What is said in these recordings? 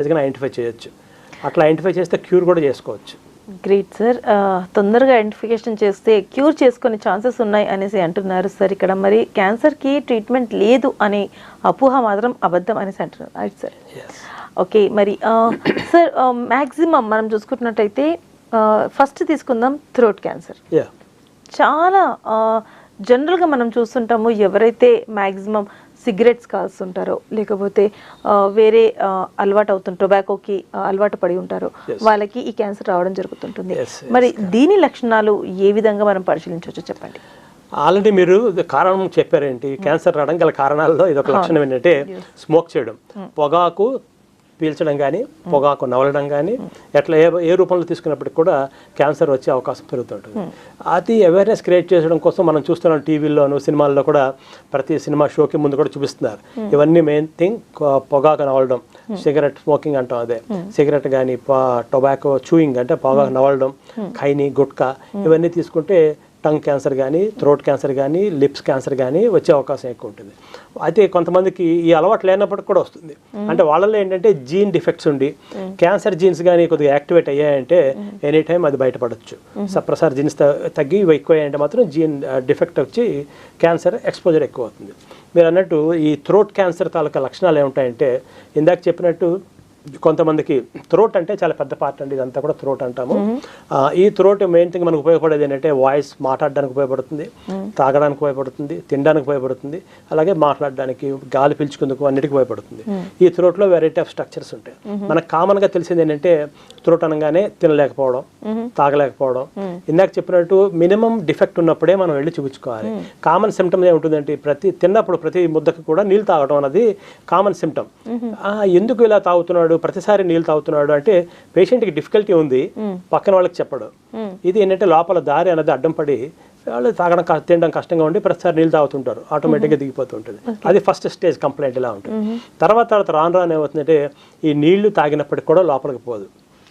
నిజంగా ఐడెంటిఫై చేయొచ్చు. అట్లా ఐడెంటిఫై చేస్తే క్యూర్ కూడా చేసుకోవచ్చు. గ్రేట్ సార్ తొందరగా ఐడెంటిఫికేషన్ చేస్తే క్యూర్ చేసుకునే ఛాన్సెస్ ఉన్నాయి అనేసి అంటున్నారు సార్ ఇక్కడ మరి క్యాన్సర్కి ట్రీట్మెంట్ లేదు అనే అపోహ మాత్రం అబద్ధం అనేసి అంటున్నారు. రైట్ సార్ ఓకే మరి సార్ మ్యాక్సిమం మనం చూసుకుంటున్నట్టయితే ఫస్ట్ తీసుకుందాం థ్రోట్ క్యాన్సర్ చాలా జనరల్గా మనం చూస్తుంటాము ఎవరైతే మ్యాక్సిమం సిగరెట్స్ కాల్స్తుంటారో లేకపోతే వేరే అలవాటు అవుతుంది టొబాకోకి అలవాటు పడి ఉంటారో. వాళ్ళకి ఈ క్యాన్సర్ రావడం జరుగుతుంటుంది. మరి దీని లక్షణాలు ఏ విధంగా మనం పరిశీలించవచ్చు చెప్పండి? ఆల్రెడీ మీరు కారణం చెప్పారేంటి? క్యాన్సర్ రావడానికి గల కారణాల్లో ఇది ఒక లక్షణం ఏంటంటే స్మోక్ చేయడం. పొగాకు పీల్చడం కానీ పొగాకు నవలడం కానీ ఎట్లా ఏ ఏ రూపంలో తీసుకున్నప్పటికి కూడా క్యాన్సర్ వచ్చే అవకాశం పెరుగుతుంటుంది అది అవేర్నెస్ క్రియేట్ చేయడం కోసం మనం చూస్తున్నాం టీవీల్లోను సినిమాల్లో కూడా ప్రతి సినిమా షోకి ముందు కూడా చూపిస్తున్నారు. ఇవన్నీ మెయిన్ థింగ్ పొగాకు నవలడం. సిగరెట్ స్మోకింగ్ అంటాం అదే. సిగరెట్ కానీ టొబాకో చూయింగ్ అంటే పొగాకు నవలడం ఖైని గుట్కా ఇవన్నీ తీసుకుంటే టంగ్ క్యాన్సర్ కానీ థ్రోట్ క్యాన్సర్ కానీ లిప్స్ క్యాన్సర్ కానీ వచ్చే అవకాశం ఎక్కువ ఉంటుంది అయితే కొంతమందికి ఈ అలవాటు లేనప్పటికి కూడా వస్తుంది. అంటే వాళ్ళలో ఏంటంటే జీన్ డిఫెక్ట్స్ ఉండి క్యాన్సర్ జీన్స్ కానీ కొద్దిగా యాక్టివేట్ అయ్యాయంటే ఎనీ టైం అది బయటపడవచ్చు సప్రసార్ జీన్స్ తగ్గి ఇవి ఎక్కువయ్యాయంటే మాత్రం జీన్ డిఫెక్ట్ uh, వచ్చి క్యాన్సర్ ఎక్స్పోజర్ ఎక్కువ అవుతుంది మీరు అన్నట్టు ఈ థ్రోట్ క్యాన్సర్ తాలూకా లక్షణాలు ఏముంటాయంటే ఇందాక చెప్పినట్టు కొంతమందికి థ్రోట్ అంటే చాలా పెద్ద పార్ట్ అండి ఇదంతా కూడా థ్రోట్ అంటాము. ఈ థ్రోట్ మెయిన్ థింగ్ మనకు ఉపయోగపడేది ఏంటంటే వాయిస్ మాట్లాడడానికి ఉపయోగపడుతుంది. తాగడానికి ఉపయోగపడుతుంది తినడానికి ఉపయోగపడుతుంది అలాగే మాట్లాడడానికి గాలి పీల్చుకుందుకు అన్నిటికీ ఉపయోగపడుతుంది ఈ థ్రోట్లో వెరైటీ ఆఫ్ స్ట్రక్చర్స్ ఉంటాయి. మనకు కామన్గా తెలిసింది ఏంటంటే థ్రోట్ అనగానే తినలేకపోవడం తాగలేకపోవడం. ఇందాక చెప్పినట్టు మినిమం డిఫెక్ట్ ఉన్నప్పుడే మనం వెళ్ళి చూపించుకోవాలి. కామన్ సిమ్టమ్ ఏముంటుందంటే ప్రతి తిన్నప్పుడు ప్రతి ముద్దకు కూడా నీళ్ళు తాగడం అన్నది కామన్ సిమ్టమ్ ఎందుకు ఇలా తాగుతున్నాడు ప్రతిసారి నీళ్ళు తాగుతున్నాడు అంటే పేషెంట్కి డిఫికల్టీ ఉంది పక్కన వాళ్ళకి చెప్పడు. ఇది ఏంటంటే లోపల దారి అనేది అడ్డం పడి వాళ్ళు తాగడం తినడం కష్టంగా ఉండి ప్రతిసారి నీళ్ళు తాగుతుంటారు. ఆటోమేటిక్గా దిగిపోతుంటుంది. అది ఫస్ట్ స్టేజ్ కంప్లైంట్ ఇలా ఉంటుంది. తర్వాత తర్వాత రాను రాను ఏమవుతుందంటే ఈ నీళ్ళు తాగినప్పటికి కూడా లోపలికి పోదు.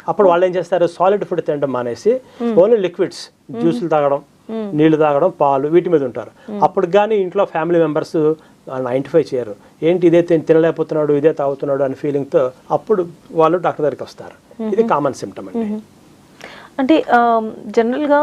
అప్పుడు వాళ్ళు ఏం చేస్తారు? సాలిడ్ ఫుడ్ తినడం మానేసి ఓన్లీ లిక్విడ్స్ జ్యూసులు తాగడం నీళ్ళు తాగడం పాలు వీటి మీద ఉంటారు. అప్పుడు కానీ ఇంట్లో ఫ్యామిలీ మెంబర్స్ ఐడెంటిఫై చేయరు. ఏంటి ఇదే తిన- తినలేకపోతున్నాడు ఇదే తాగుతున్నాడు అనే ఫీలింగ్తో అప్పుడు వాళ్ళు డాక్టర్ దగ్గరికి వస్తారు. ఇది కామన్ సిమ్టమ్ అండి. అంటే జనరల్గా